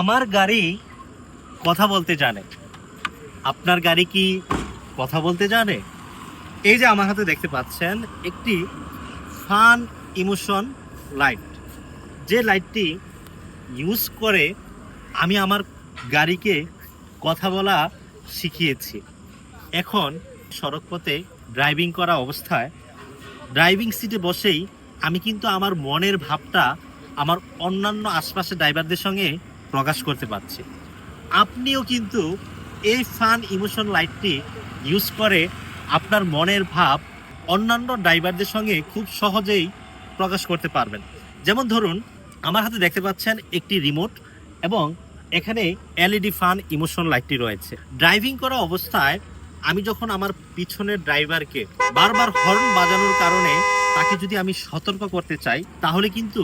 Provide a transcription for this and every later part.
আমার গাড়ি কথা বলতে জানে। আপনার গাড়ি কি কথা বলতে জানে? এই যে আমার হাতে দেখতে পাচ্ছেন একটি ফান ইমোশন লাইট। যে লাইটটি ইউজ করে আমি আমার গাড়িকে কথা বলা শিখিয়েছি। এখন সড়কপথে ড্রাইভিং করা অবস্থায় ড্রাইভিং সিটে বসেই আমি কিন্তু আমার মনের ভাবটা, আমার অন্যান্য আশপাশের ড্রাইভারদের সঙ্গে প্রকাশ করতে পারছি। আপনিও কিন্তু এই ফান ইমোশন লাইটটি ইউজ করে আপনার মনের ভাব অন্যান্য ড্রাইভারদের সঙ্গে খুব সহজেই প্রকাশ করতে পারবেন। যেমন ধরুন, আমার হাতে দেখতে পাচ্ছেন একটি রিমোট এবং এখানে এলইডি ফান ইমোশন লাইটটি রয়েছে। ড্রাইভিং করা অবস্থায় আমি যখন আমার পিছনের ড্রাইভারকে বারবার হর্ন বাজানোর কারণে তাকে যদি আমি সতর্ক করতে চাই, তাহলে কিন্তু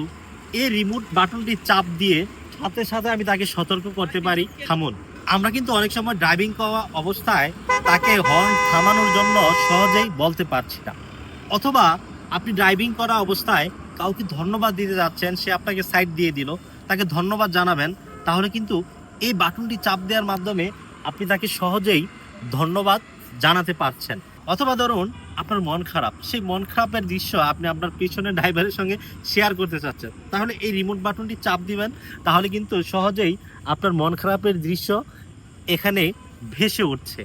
এই রিমোট বাটনটি চাপ দিয়ে সাথে সাথে আমি তাকে সতর্ক করতে পারি। থামুন। আমরা কিন্তু অনেক সময় ড্রাইভিং করা অবস্থায় তাকে হর্ন থামানোর জন্য সহজেই বলতে পারছি না। অথবা আপনি ড্রাইভিং করা অবস্থায় কাউকে ধন্যবাদ দিতে যাচ্ছেন, সে আপনাকে সাইড দিয়ে দিল, তাকে ধন্যবাদ জানাবেন, তাহলে কিন্তু এই বাটনটি চাপ দেওয়ার মাধ্যমে আপনি তাকে সহজেই ধন্যবাদ জানাতে পারছেন। অথবা ধরুন, আপনার মন খারাপ, সেই মন খারাপের দৃশ্য আপনি আপনার পিছনের ড্রাইভারের সঙ্গে শেয়ার করতে চাচ্ছেন, তাহলে এই রিমোট বাটনটি চাপ দিবেন, তাহলে কিন্তু সহজেই আপনার মন খারাপের দৃশ্য এখানে ভেসে উঠছে।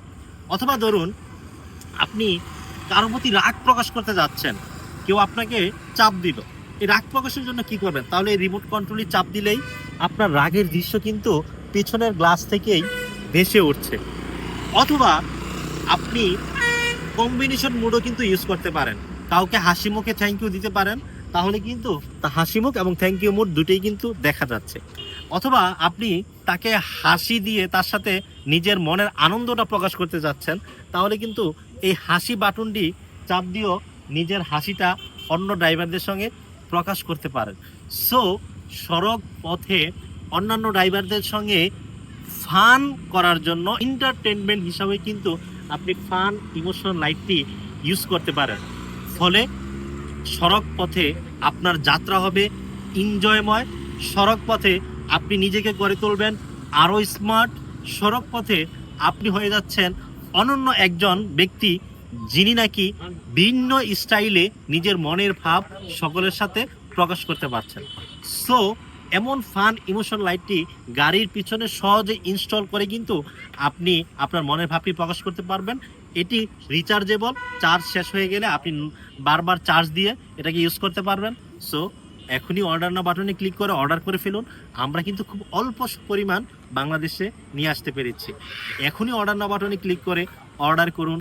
অথবা ধরুন, আপনি কারোর প্রতি রাগ প্রকাশ করতে যাচ্ছেন, কেউ আপনাকে চাপ দিল, এই রাগ প্রকাশের জন্য কি করবেন? তাহলে এই রিমোট কন্ট্রোলে চাপ দিলেই আপনার রাগের দৃশ্য কিন্তু পিছনের গ্লাস থেকেই ভেসে উঠছে। অথবা আপনি কম্বিনেশন মোডও কিন্তু ইউজ করতে পারেন। কাউকে হাসি মুখে থ্যাংক ইউ দিতে পারেন, তাহলে কিন্তু তা হাসি মুখ এবং থ্যাংক ইউ মোড দুটোই কিন্তু দেখা যাচ্ছে। অথবা আপনি তাকে হাসি দিয়ে তার সাথে নিজের মনের আনন্দটা প্রকাশ করতে যাচ্ছেন, তাহলে কিন্তু এই হাসি বাটনটি চাপ দিয়েও নিজের হাসিটা অন্য ড্রাইভারদের সঙ্গে প্রকাশ করতে পারেন। সো সড়ক পথে অন্যান্য ড্রাইভারদের সঙ্গে ফান করার জন্য এন্টারটেনমেন্ট হিসাবে কিন্তু আপনি ফান, ইমোশনাল লাইটটি ইউজ করতে পারেন। ফলে সড়ক পথে আপনার যাত্রা হবে এনজয়ময়। সড়ক পথে আপনি নিজেকে গড়ে তুলবেন। আরও স্মার্ট সড়ক পথে আপনি হয়ে যাচ্ছেন অনন্য একজন ব্যক্তি, যিনি নাকি ভিন্ন স্টাইলে নিজের মনের ভাব সকলের সাথে প্রকাশ করতে পারছেন। সো এমন ফান ইমোশন লাইটটি গাড়ির পিছনে সহজে ইনস্টল করে কিন্তু আপনি আপনার মনের ভাবটি প্রকাশ করতে পারবেন। এটি রিচার্জেবল চার্জ শেষ হয়ে গেলে আপনি বারবার চার্জ দিয়ে এটাকে ইউজ করতে পারবেন। সো এখনই অর্ডার না বাটনে ক্লিক করে অর্ডার করে ফেলুন। আমরা কিন্তু খুব অল্প পরিমাণ বাংলাদেশে নিয়ে আসতে পেরেছি। এখনই অর্ডার না বাটনে ক্লিক করে অর্ডার করুন।